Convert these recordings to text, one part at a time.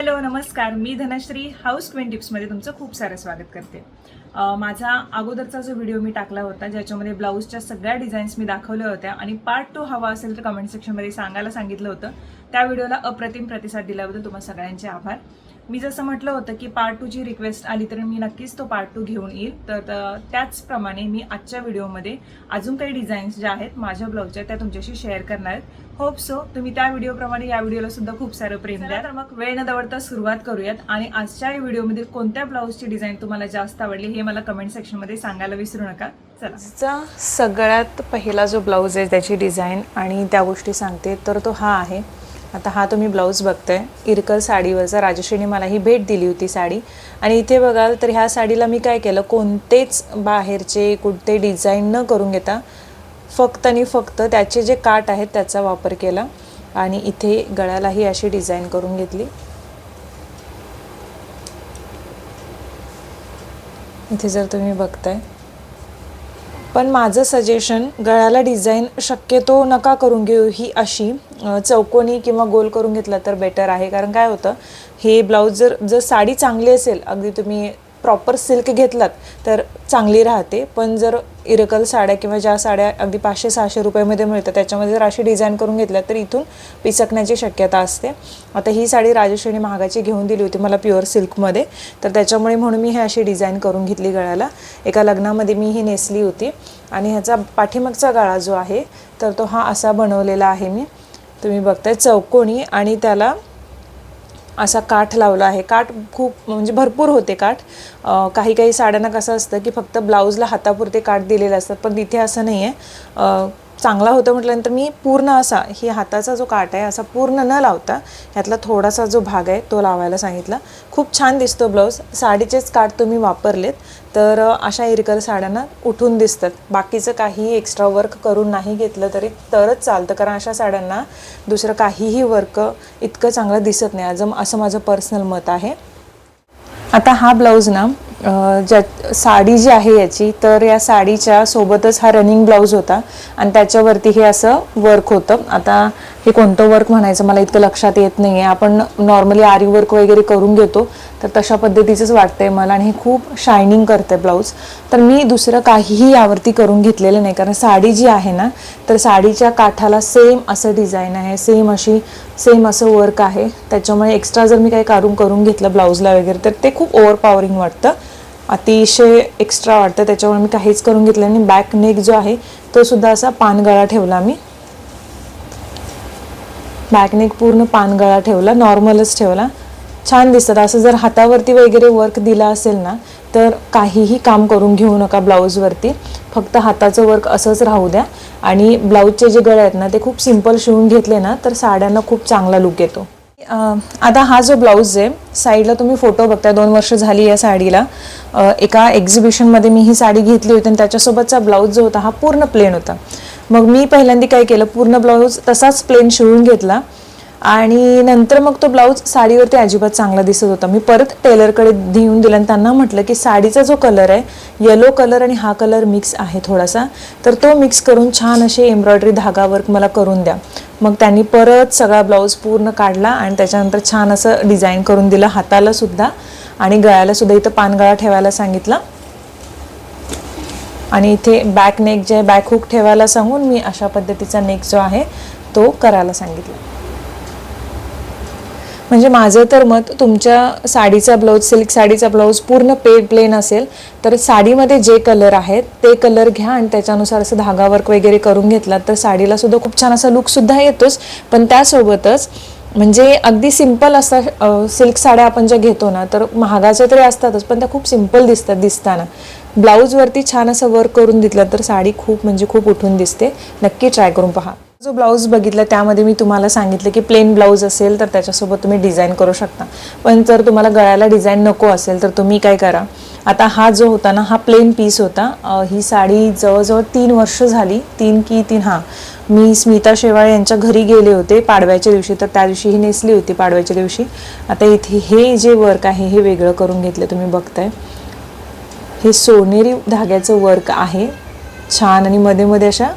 Hello नमस्कार. मी Dhanashree house queen टिप्समध्ये तुमचं खूप सारं स्वागत करते. माझा अगोदरचा जो व्हिडिओ मी टाकला होता ज्याच्यामध्ये ब्लाऊजच्या सगळ्या डिझाईन्स मी दाखवल्या होत्या आणि पार्ट टू हवा असेल तर कमेंट सेक्शनमध्ये सांगायला सांगितलं होतं. त्या व्हिडिओला अप्रतिम प्रतिसाद दिल्याबद्दल तुम्हाला सगळ्यांचे आभार. मी जसं म्हटलं होतं की पार्ट टूची रिक्वेस्ट आली तर मी नक्कीच तो पार्ट टू घेऊन येईल. तर त्याचप्रमाणे मी आजच्या व्हिडिओमध्ये अजून काही डिझाईन्स ज्या आहेत माझ्या ब्लाऊजच्या त्या तुमच्याशी शेअर करणार आहेत होप सो तुम्ही त्या व्हिडिओप्रमाणे या व्हिडिओला सुद्धा खूप सारं प्रेम द्या तर मग. वेळ न दवडता सुरुवात करूयात. आणि आजच्या या व्हिडिओमधील कोणत्या ब्लाऊजची डिझाईन तुम्हाला जास्त आवडली हे मला कमेंट सेक्शनमध्ये सांगायला विसरू नका. चला. सगळ्यात पहिला जो ब्लाऊज आहे त्याची डिझाईन आणि त्या गोष्टी सांगते तर तो हा आहे. आता हा तुम्ही ब्लाऊज बघताय. इरकल साडीवरचा राजश्रीने मला ही भेट दिली होती साडी. आणि इथे बघाल तर ह्या साडीला मी काय केलं कोणतेच बाहेरचे कुठते डिझाईन न करून घेता फक्त आणि फक्त त्याचे जे काट आहेत त्याचा वापर केला. आणि इथे गळ्यालाही अशी डिझाईन करून घेतली. इथे जर तुम्ही बघताय पण माझं सजेशन गळ्याला डिझाईन शक्यतो नका करून घेऊ ही अशी चौकोनी किंवा गोल करून घेतलं तर बेटर आहे. कारण काय होतं हे ब्लाऊज जर जर साडी चांगली असेल अगदी तुम्ही प्रॉपर सिल्क घेतलात तर चांगली राहते. पण जर इरकल साड्या किंवा ज्या साड्या अगदी पाचशे सहाशे रुपयामध्ये मिळतात त्याच्यामध्ये जर अशी डिझाईन करून घेतल्या तर इथून पिसकण्याची शक्यता असते. आता ही साडी राजश्रीने महागाची घेऊन दिली होती मला प्युअर सिल्कमध्ये तर त्याच्यामुळे म्हणून मी हे अशी डिझाईन करून घेतली गळ्याला. एका लग्नामध्ये मी ही नेसली होती. आणि ह्याचा पाठीमागचा गळा जो आहे तर तो हा असा बनवलेला आहे मी. तुम्ही बघताय चौकोनी आणि त्याला असा काठ लावला आहे. काठ खूप म्हणजे भरपूर होते काठ. काही काही साड्यांना कसं असतं की फक्त ब्लाऊजला हातापुरते काठ दिलेले असतात पण तिथे असं नाही आहे चांगला होतं म्हटल्यानंतर मी पूर्ण असा ही हाताचा जो काठ आहे असा पूर्ण न लावता ह्यातला थोडासा जो भाग आहे तो लावायला सांगितला. खूप छान दिसतो ब्लाऊज. साडीचेच काठ तुम्ही वापरलेत तर अशा इरकल साड्यांना उठून दिसतात. बाकीचं काही एक्स्ट्रा वर्क करून नाही घेतलं तरी तरच चालतं कारण अशा साड्यांना दुसरं काहीही वर्क इतकं चांगलं दिसत नाही. आज असं माझं पर्सनल मत आहे. आता हा ब्लाऊज ना ज्या साडी जी आहे याची तर या साडीच्या सोबतच हा रनिंग ब्लाऊज होता. आणि त्याच्यावरती हे असं वर्क होतं. आता हे कोणतं वर्क म्हणायचं मला इतकं लक्षात येत नाही आहे आपण नॉर्मली आरी वर्क वगैरे करून घेतो तर तशा पद्धतीचंच वाटतंय मला आणि हे खूप शायनिंग करतं ब्लाऊज तर मी दुसरं काहीही यावरती करून घेतलेलं नाही कारण साडी जी आहे ना तर साडीच्या काठाला सेम असं डिझाईन आहे सेम अशी सेम असं वर्क आहे. त्याच्यामुळे एक्स्ट्रा जर मी काही काढून करून घेतलं ब्लाऊजला वगैरे तर ते खूप ओव्हरपॉवरिंग वाटतं. अतिशय एक्स्ट्रा वाटतं. त्याच्यामुळे मी काहीच करून घेतलं आणि बॅक नेक जो आहे तो सुद्धा असा पानगळा ठेवला मी. बॅकनेक पूर्ण पानगळा ठेवला नॉर्मलच ठेवला. छान दिसतात. असं जर हातावरती वगैरे वर्क दिला असेल ना तर काहीही काम करून घेऊ नका ब्लाऊजवरती फक्त हाताचं वर्क असंच राहू द्या. आणि ब्लाऊजचे जे गळे आहेत ना ते खूप सिंपल शिवून घेतले ना तर साड्यांना खूप चांगला लुक येतो. आता हा जो ब्लाऊज आहे साईडला तुम्ही फोटो बघताय दोन वर्ष झाली या साडीला. एका एक्झिबिशनमध्ये मी ही साडी घेतली होती आणि त्याच्यासोबतचा ब्लाऊज जो होता हा पूर्ण प्लेन होता. मग मी पहिल्यांदा काय केलं पूर्ण ब्लाऊज तसाच प्लेन शिवून घेतला. आणि नंतर मग तो ब्लाऊज साडीवरती अजिबात चांगला दिसत होता. मी परत टेलरकडे देऊन दिला आणि त्यांना म्हटलं की साडीचा जो कलर आहे येलो कलर आणि हा कलर मिक्स आहे थोडासा. तर तो मिक्स करून छान असे एम्ब्रॉयडरी धागा वर्क मला करून द्या. मग त्यांनी परत सगळा ब्लाऊज पूर्ण काढला आणि त्याच्यानंतर छान असं डिझाईन करून दिलं हातालासुद्धा आणि गळ्यालासुद्धा इथं पानगळा ठेवायला सांगितलं. आणि इथे बॅक नेक जे आहे बॅक हुक ठेवायला सांगून मी अशा पद्धतीचा नेक जो आहे तो करायला सांगितला. म्हणजे माझं तर मत तुमच्या साडीचा ब्लाऊज सिल्क साडीचा ब्लाऊज पूर्ण पे प्लेन असेल तर साडीमध्ये जे कलर आहेत ते कलर घ्या आणि त्याच्यानुसार असं धागा वर्क वगैरे करून घेतला तर साडीला सुद्धा खूप छान असा लुकसुद्धा येतोच. पण त्यासोबतच म्हणजे अगदी सिंपल असा सिल्क साड्या आपण ज्या घेतो ना तर महागाच्या तरी असतातच पण त्या खूप सिंपल दिसतात दिसताना. ब्लाऊजवरती छान असं वर्क करून दिलं तर साडी खूप म्हणजे खूप उठून दिसते. नक्की ट्राय करून पहा. जो ब्लाऊज बघितला त्यामध्ये मी तुम्हाला सांगितलं की प्लेन ब्लाऊज असेल तर त्याच्यासोबत तुम्ही डिझाईन करू शकता. पण जर तुम्हाला गळ्याला डिझाईन नको असेल तर तुम्ही काय करा? आता हा जो होता ना हा प्लेन पीस होता ही साडी जवळजवळ तीन वर्ष झाली. तीन की तीन हां. मी स्मिता शेवाळे यांच्या घरी गेले होते पाडव्याच्या दिवशी तर त्या दिवशी ही नेसली होती पाडव्याच्या दिवशी. आता इथे हे जे वर्क आहे हे वेगळं करून घेतलं तुम्ही बघताय. हे सोनेरी धाग्याचं वर्क आहे. छान आणि मध्ये मध्ये अशा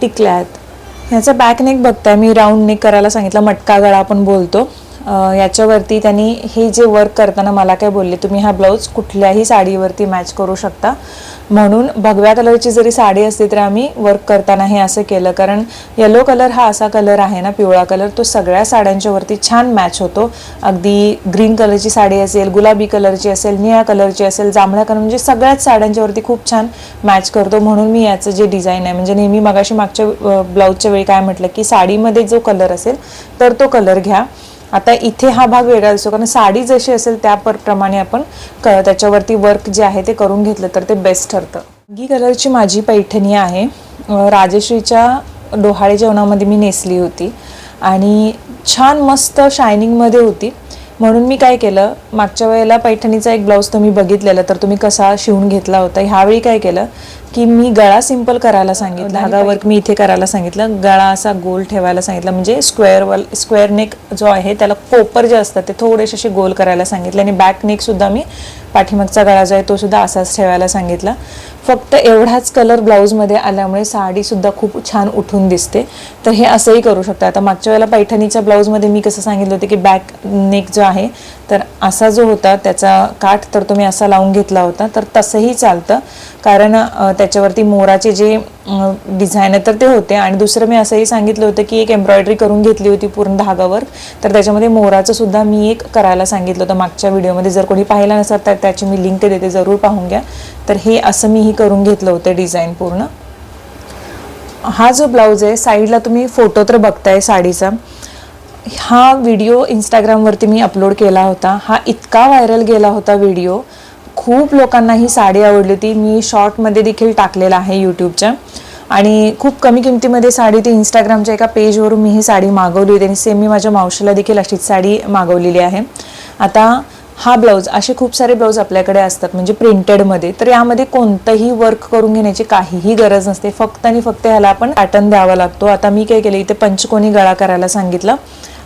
टिकल्या आहेत. ह्याचा बॅक नेक बघताय. मी राऊंड नेक करायला सांगितलं. मटका गळा आपण बोलतो. याच्यावरती त्यांनी हे जे वर्क करताना मला काय बोलले तुम्ही हा ब्लाऊज कुठल्याही साडीवरती मॅच करू शकता. म्हणून भगव्या कलरची जरी साडी असली तरी आम्ही वर्क करताना हे असं केलं. कारण येलो कलर हा असा कलर आहे ना पिवळा कलर तो सगळ्या साड्यांच्यावरती छान मॅच होतो. अगदी ग्रीन कलरची साडी असेल गुलाबी कलरची असेल निळ्या कलरची असेल जांभळ्या कलर म्हणजे सगळ्याच साड्यांच्यावरती खूप छान मॅच करतो. म्हणून मी याचं जे डिझाईन आहे म्हणजे नेहमी मगाशी मागच्या ब्लाऊजच्या वेळी काय म्हटलं की साडीमध्ये जो कलर असेल तर तो कलर घ्या. आता इथे हा भाग वेगळा असतो कारण साडी जशी असेल त्या प्रमाणे आपण त्याच्यावरती वर्क जे आहे ते करून घेतलं तर ते बेस्ट ठरतं. गी कलरची माझी पैठणी आहे. राजश्रीच्या डोहाळे जेवणामध्ये मी नेसली होती. आणि छान मस्त शायनिंगमध्ये होती. म्हणून मी काय केलं मागच्या वेळेला पैठणीचा एक ब्लाऊज तुम्ही बघितलेला तर तुम्ही कसा शिवून घेतला होता ह्यावेळी काय केलं की मी गळा सिंपल करायला सांगितलं धागा वर्क मी इथे करायला सांगितलं गळा असा गोल ठेवायला सांगितलं म्हणजे स्क्वेअर वल स्क्वेअर नेक जो आहे त्याला कोपर जे असतात ते थोडेसे असे गोल करायला सांगितले आणि बॅक नेक सुद्धा मी पाठीमागचा गळा जो आहे तो सुद्धा असाच ठेवायला सांगितला. फक्त एवढाच कलर ब्लाऊजमध्ये आल्यामुळे साडीसुद्धा खूप छान उठून दिसते. तर हे असंही करू शकता. आता मागच्या वेळेला पैठणीच्या ब्लाऊजमध्ये मी कसं सांगितलं होतं की बॅक नेक जो आहे तर असा जो होता त्याचा काठ तर तुम्ही असा लावून घेतला होता तर तसंही चालतं. कारण त्याच्यावरती मोराचे जे डिझाईन आहे तर ते होते. आणि दुसरं मी असंही सांगितलं होतं की एक एम्ब्रॉयडरी करून घेतली होती पूर्ण धागावर. तर त्याच्यामध्ये मोराचं सुद्धा मी एक करायला सांगितलं होतं मागच्या व्हिडिओमध्ये जर कोणी पाहिला नसेल तर त्याची मी लिंक देते. जरूर पाहून घ्या. तर हे असं मी करून घेतलं होतं डिझाईन पूर्ण. हा जो ब्लाऊज आहे साईडला तुम्ही फोटो तर बघताय साडीचा. हा व्हिडिओ इंस्टाग्रामवरती मी अपलोड केला होता. हा इतका व्हायरल गेला होता व्हिडिओ खूप लोकांना ही साडी आवडली होती. मी शॉर्टमध्ये देखील टाकलेला आहे यूट्यूबच्या आणि खूप कमी किमतीमध्ये साडी ती इंस्टाग्रामच्या एका पेजवरून मी ही साडी मागवली होती. आणि सेम मी माझ्या मावशीला देखील अशीच साडी मागवलेली आहे. आता हा ब्लाऊज असे खूप सारे ब्लाऊज आपल्याकडे असतात म्हणजे प्रिंटेडमध्ये. तर यामध्ये कोणतंही वर्क करून घेण्याची काहीही गरज नसते. फक्त आणि फक्त ह्याला आपण पॅटर्न द्यावा लागतो. आता मी काय केलं इथे पंचकोनी गळा करायला सांगितलं.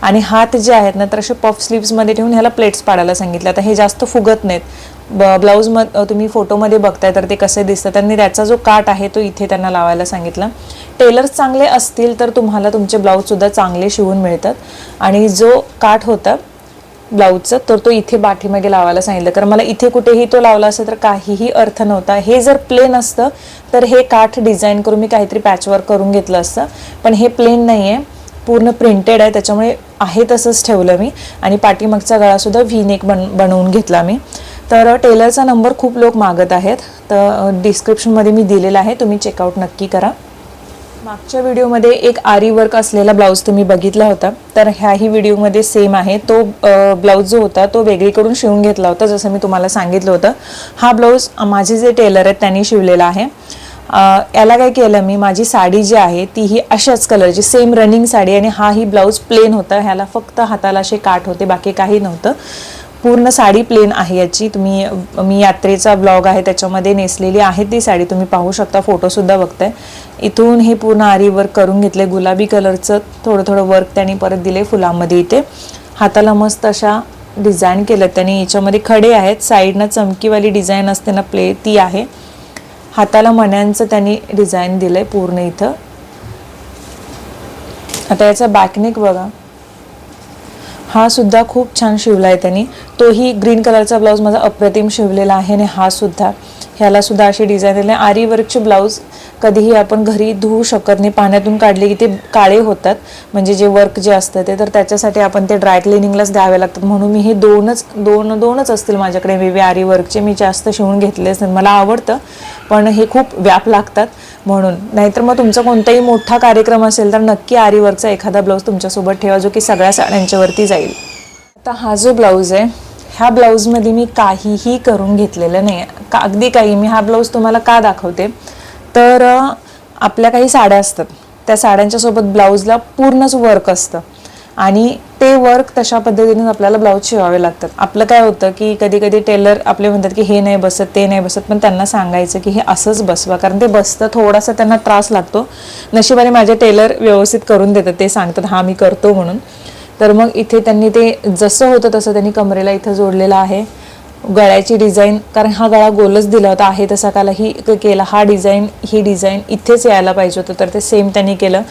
आणि हात जे आहेत ना तर असे पफ स्लीव्समध्ये ठेवून ह्याला प्लेट्स पाडायला सांगितलं. आता हे जास्त फुगत नाहीत. ब ब्लाऊज म तुम्ही फोटोमध्ये बघताय तर ते कसे दिसतात? त्यांनी त्याचा जो काट आहे तो इथे त्यांना लावायला सांगितला. टेलर्स चांगले असतील तर तुम्हाला तुमचे ब्लाऊजसुद्धा चांगले शिवून मिळतात. आणि जो काठ होता ब्लाऊजचं तर तो इथे पाठीमागे लावायला सांगितलं. कारण मला इथे कुठेही तो लावला असेल तर काहीही अर्थ नव्हता. हे जर प्लेन असतं तर हे काठ डिझाईन करून मी काहीतरी पॅचवर्क करून घेतलं असतं. पण हे प्लेन नाही आहे पूर्ण प्रिंटेड आहे. त्याच्यामुळे आहे तसंच ठेवलं मी. आणि पाठीमागचा गळासुद्धा व्ही नेक बन बनवून घेतला मी. तर टेलरचा नंबर खूप लोक मागत आहेत. तर डिस्क्रिप्शनमध्ये मी दिलेला आहे. तुम्ही चेकआउट नक्की करा. मागच्या व्हिडिओमध्ये एक आरी वर्क असलेला ब्लाऊज तुम्ही बघितला होता. तर ह्याही व्हिडिओमध्ये सेम आहे. तो ब्लाऊज जो होता तो वेगळीकडून शिवून घेतला होता जसं मी तुम्हाला सांगितलं होतं. हा ब्लाऊज माझे जे टेलर आहेत त्यांनी शिवलेला आहे. याला काय केलं मी माझी साडी जी आहे ती ही अशाच कलरची सेम रनिंग साडी आणि हा ही ब्लाऊज प्लेन होता. ह्याला फक्त हाताला असे काठ होते बाकी काही नव्हतं. पूर्ण साडी प्लेन आहे याची. तुम्ही मी यात्रेचा ब्लॉग आहे त्याच्यामध्ये नेसलेली आहे ती साडी. तुम्ही पाहू शकता फोटोसुद्धा बघताय. इथून हे पूर्ण आरी वर्क करून घेतले. गुलाबी कलरचं थोडं थोडं वर्क त्यांनी परत दिले फुलामध्ये इथे. हाताला मस्त अशा डिझाईन केलं त्यांनी. याच्यामध्ये खडे आहेत. साईडनं चमकीवाली डिझाईन असते ना प्ले ती आहे. हाताला मण्यांचं त्यांनी डिझाईन दिलंय पूर्ण इथं. आता याचा बॅकनेक बघा. हा सुद्धा खूप छान शिवला आहे त्यांनी. तोही ग्रीन कलरचा ब्लाऊज माझा अप्रतिम शिवलेला आहे आणि हा सुद्धा. ह्याला सुद्धा अशी डिझाईन दिली आरी वर्कचे ब्लाऊज कधीही आपण घरी धुवू शकत नाही. पाण्यातून काढले की ते काळे होतात. म्हणजे जे वर्क जे असतं ते. तर त्याच्यासाठी आपण ते ड्राय क्लिनिंगलाच द्यावे लागतात. म्हणून मी हे दोनच दोन दोनच असतील माझ्याकडे. वेगळे आरी वर्कचे मी जास्त शिवून घेतलेच नाही मला आवडतं. पण हे खूप व्याप लागतात. म्हणून. नाहीतर मग तुमचा कोणताही मोठा कार्यक्रम असेल तर नक्की आरी वर्कचा एखादा ब्लाऊज तुमच्यासोबत ठेवा जो की सगळ्या साड्यांच्यावरती जाईल आता हा जो ब्लाऊज आहे ह्या ब्लाऊजमध्ये मी काहीही करून घेतलेलं नाही का अगदी काही मी हा ब्लाऊज तुम्हाला का दाखवते? तर आपल्या काही साड्या असतात. त्या साड्यांच्या सोबत ब्लाऊजला पूर्णच वर्क असतं. आणि ते वर्क तशा पद्धतीने आपल्याला ब्लाऊज शिवावे लागतात. आपलं काय होतं की कधी कधी टेलर आपले म्हणतात की हे नाही बसत ते नाही बसत पण त्यांना सांगायचं की हे असंच बसवा. कारण ते बसतं थोडासा त्यांना त्रास लागतो. नशिबाने माझे टेलर व्यवस्थित करून देतात. ते सांगतात हा मी करतो म्हणून. तर मग इथे त्यांनी ते जसं होतं तसं त्यांनी कमरेला इथं जोडलेलं आहे. गळ्याची डिझाईन कारण हा गळा गोलच दिला होता आहे तसा कालाही क- केला. हा डिझाईन ही डिझाईन इथेच यायला पाहिजे होतं. तर ते सेम त्यांनी केलं.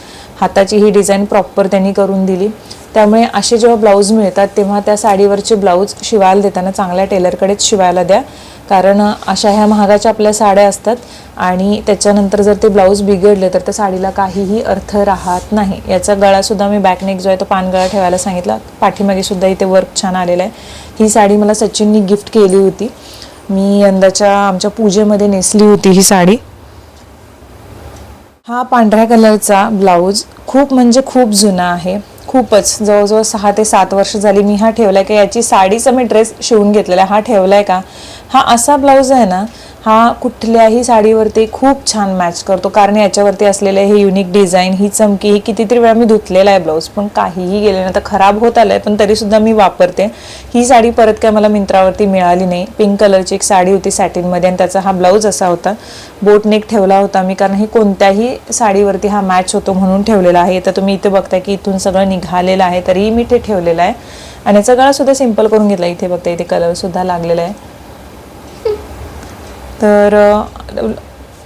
हाताची ही डिझाईन प्रॉपर त्यांनी करून दिली. त्यामुळे असे जेव्हा ब्लाऊज मिळतात तेव्हा त्या साडीवरचे ब्लाऊज शिवायला देताना चांगल्या टेलरकडेच शिवायला द्या. कारण अशा ह्या महागाच्या आपल्या साड्या असतात आणि त्याच्यानंतर जर ते ब्लाऊज बिघडले तर त्या साडीला काहीही अर्थ राहत नाही. याचा गळासुद्धा मी बॅकनेक जो आहे तो पानगळा ठेवायला सांगितला. पाठीमागे सुद्धा इथे वर्क छान आलेलं आहे. ही साडी मला सचिननी गिफ्ट केली होती. मी यंदाच्या आमच्या पूजेमध्ये नेसली होती ही साडी. हा पांढऱ्या कलरचा ब्लाऊज खूप म्हणजे खूप जुना आहे. खूपच जवळजवळ सहा ते सात वर्ष झाली मी हा ठेवलाय का याची साडीचा मी ड्रेस शिवून घेतलेला हा हा ठेवलाय का? हा असा ब्लाऊज आहे ना हा कुठल्याही साडीवरती खूप छान मॅच करतो. कारण याच्यावरती असलेले हे युनिक डिझाईन ही चमकी ही कितीतरी वेळा मी धुतलेला आहे ब्लाऊज पण काहीही गेले ना तर खराब होत आलं आहे पण तरीसुद्धा मी वापरते. ही साडी परत काय मला मिंत्रावरती मिळाली नाही. पिंक कलरची एक साडी होती सॅटिनमध्ये आणि त्याचा हा ब्लाऊज असा होता. बोटनेक ठेवला होता मी कारण हे कोणत्याही साडीवरती हा मॅच होतो म्हणून ठेवलेला आहे. तर तुम्ही इथे बघताय की इथून सगळं निघालेलं आहे तरीही मी ते ठेवलेलं आहे. आणि याचा गळासुद्धा सिंपल करून घेतला. इथे बघता इथे कलरसुद्धा लागलेला आहे. तर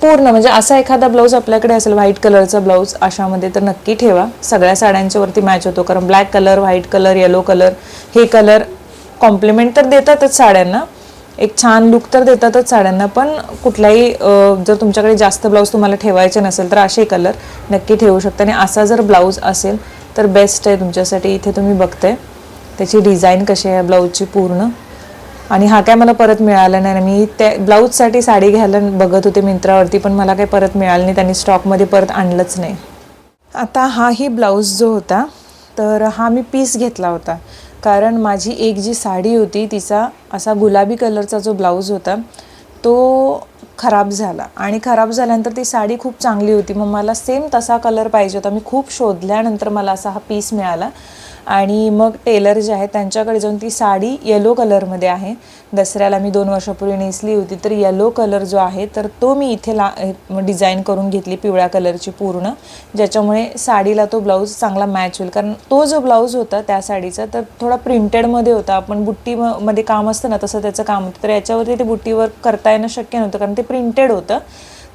पूर्ण म्हणजे असा एखादा ब्लाऊज आपल्याकडे असेल व्हाईट कलरचा ब्लाऊज अशामध्ये तर नक्की ठेवा. सगळ्या साड्यांच्यावरती मॅच होतो कारण black colour white colour yellow colour हे कलर कॉम्प्लिमेंट तर देतातच साड्यांना. एक छान लुक तर देतातच साड्यांना पण कुठलाही जर तुमच्याकडे जास्त ब्लाऊज तुम्हाला ठेवायचे नसेल तर असे कलर नक्की ठेवू शकता. आणि असा जर ब्लाऊज असेल तर बेस्ट आहे तुमच्यासाठी. इथे तुम्ही बघताय त्याची डिझाईन कशी आहे ब्लाऊजची पूर्ण. आणि हा काय मला परत मिळाला नाही. मी त्या ब्लाऊजसाठी साडी घ्यायला बघत होते मिंत्रावरती पण मला काही परत मिळालं नाही. त्यांनी स्टॉकमध्ये परत आणलंच नाही. आता हाही ब्लाऊज जो होता तर हा मी पीस घेतला होता. कारण माझी एक जी साडी होती तिचा असा गुलाबी कलरचा जो ब्लाऊज होता तो खराब झाला. आणि खराब झाल्यानंतर ती साडी खूप चांगली होती. मग मला सेम तसा कलर पाहिजे होता. मी खूप शोधल्यानंतर मला असा हा पीस मिळाला. आणि मग टेलर जे आहे त्यांच्याकडे जाऊन ती साडी येलो कलरमध्ये आहे. दसऱ्याला मी दोन वर्षापूर्वी नेसली होती तर येलो कलर जो आहे तर तो मी इथे ला डिझाईन करून घेतली पिवळ्या कलरची पूर्ण. ज्याच्यामुळे साडीला तो ब्लाऊज चांगला मॅच होईल. कारण तो जो ब्लाऊज होता त्या साडीचा तर थोडा प्रिंटेडमध्ये होता. आपण बुट्टी म- मध्ये काम असतं ना तसं त्याचं काम होतं. तर याच्यावरती ते बुट्टीवर करता येणं शक्य नव्हतं कारण ते प्रिंटेड होतं.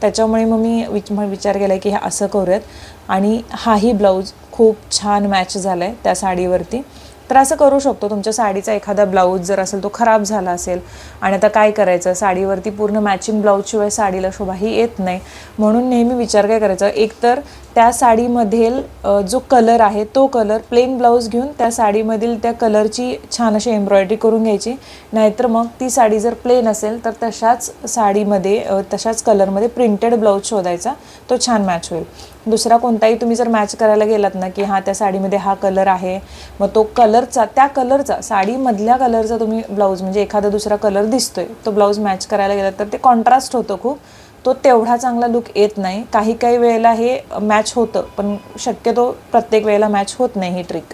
त्याच्यामुळे मग मी विच मग विचार केला की हे असं करूयात. आणि हाही ब्लाऊज खूप छान मॅच झाला आहे त्या साडीवरती. तर असं करू शकतो तुमच्या साडीचा एखादा ब्लाऊज जर असेल तो खराब झाला असेल आणि आता काय करायचं साडीवरती पूर्ण मॅचिंग ब्लाऊजशिवाय साडीला शोभाही येत नाही. म्हणून नेहमी विचार काय करायचा एकतर त्या साडीमधील जो कलर आहे तो कलर प्लेन ब्लाऊज घेऊन त्या साडीमधील त्या कलरची छान अशी एम्ब्रॉयडरी करून घ्यायची. नाहीतर मग ती साडी जर प्लेन असेल तर तशाच साडीमध्ये तशाच कलरमध्ये प्रिंटेड ब्लाऊज शोधायचा तो छान मॅच होईल. दुसरा कोणताही तुम्ही जर मॅच करायला गेलात ना की हा त्या साडीमध्ये हा कलर आहे मग तो कलरचा त्या कलरचा साडीमधल्या कलरचा तुम्ही ब्लाऊज म्हणजे एखादा दुसरा कलर दिसतोय तो ब्लाऊज मॅच करायला गेलात तर ते कॉन्ट्रास्ट होतं खूप. तो तेवढा चांगला लुक येत नाही. काही काही वेळेला हे मॅच होतं पण शक्यतो प्रत्येक वेळेला मॅच होत नाही ही ट्रिक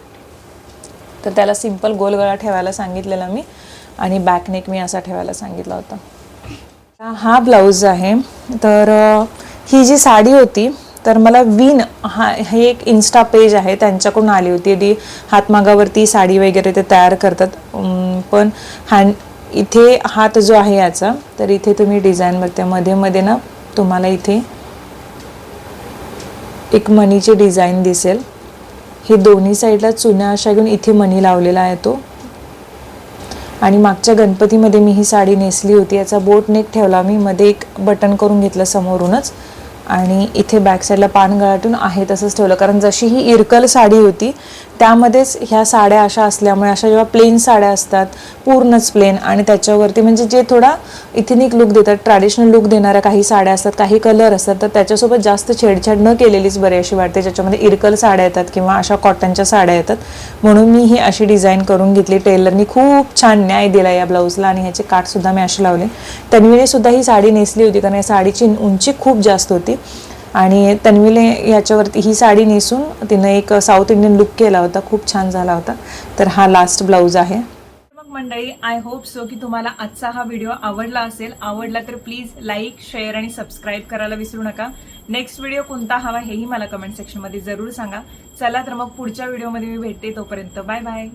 तर त्याला सिंपल गोल गळा ठेवायला सांगितलेला मी आणि बॅकनेक मी असा ठेवायला सांगितला होता. हा ब्लाऊज आहे तर ही जी साडी होती तर मला विन हा हे एक इन्स्टा पेज आहे त्यांच्याकडून आली होती. ती हातमागावरती साडी वगैरे ते तयार करतात. पण हँड इथे हात जो आहे याचा तर इथे तुम्ही डिझाईन बघते मध्ये मध्ये ना तुम्हाला इथे एक मणीची डिझाईन दिसेल. हे दोन्ही साईडला चुन्या अशा घेऊन इथे मनी लावलेला आहे तो. आणि मागच्या गणपतीमध्ये मी ही साडी नेसली होती. याचा बोट नेक ठेवला. मी मध्ये एक बटन करून घेतलं समोरूनच. आणि इथे बॅक साईडला पान गळाटून आहे तसंच ठेवलं. कारण जशी ही इरकल साडी होती त्यामध्येच ह्या साड्या अशा असल्यामुळे अशा जेव्हा प्लेन साड्या असतात पूर्णच प्लेन आणि त्याच्यावरती म्हणजे जे थोडा इथेनिक लुक देतात ट्रॅडिशनल लुक देणाऱ्या काही साड्या असतात काही कलर असतात तर त्याच्यासोबत जास्त छेडछाड न केलेलीच बरी अशी वाटते. ज्याच्यामध्ये इरकल साड्या येतात किंवा अशा कॉटनच्या साड्या येतात. म्हणून मी ही अशी डिझाईन करून घेतली. टेलरनी खूप छान न्याय दिला या ब्लाऊजला आणि ह्याचे काठसुद्धा मी असे लावले. तन्वीने सुद्धा ही साडी नेसली होती कारण या साडीची उंची खूप जास्त होती. आणि तन्वीने याच्यावरती ही साडी नेसून तिनं एक साऊथ इंडियन लुक केला होता. खूप छान झाला होता. तर हा लास्ट ब्लाऊज आहे. मग मंडळी आय होप सो की तुम्हाला आजचा हा व्हिडिओ आवडला असेल. आवडला तर प्लीज लाईक शेअर आणि सबस्क्राईब करायला विसरू नका. नेक्स्ट व्हिडिओ कोणता हवा हेही मला कमेंट सेक्शनमध्ये जरूर सांगा. चला तर मग पुढच्या व्हिडिओमध्ये मी भेटते तोपर्यंत. Bye bye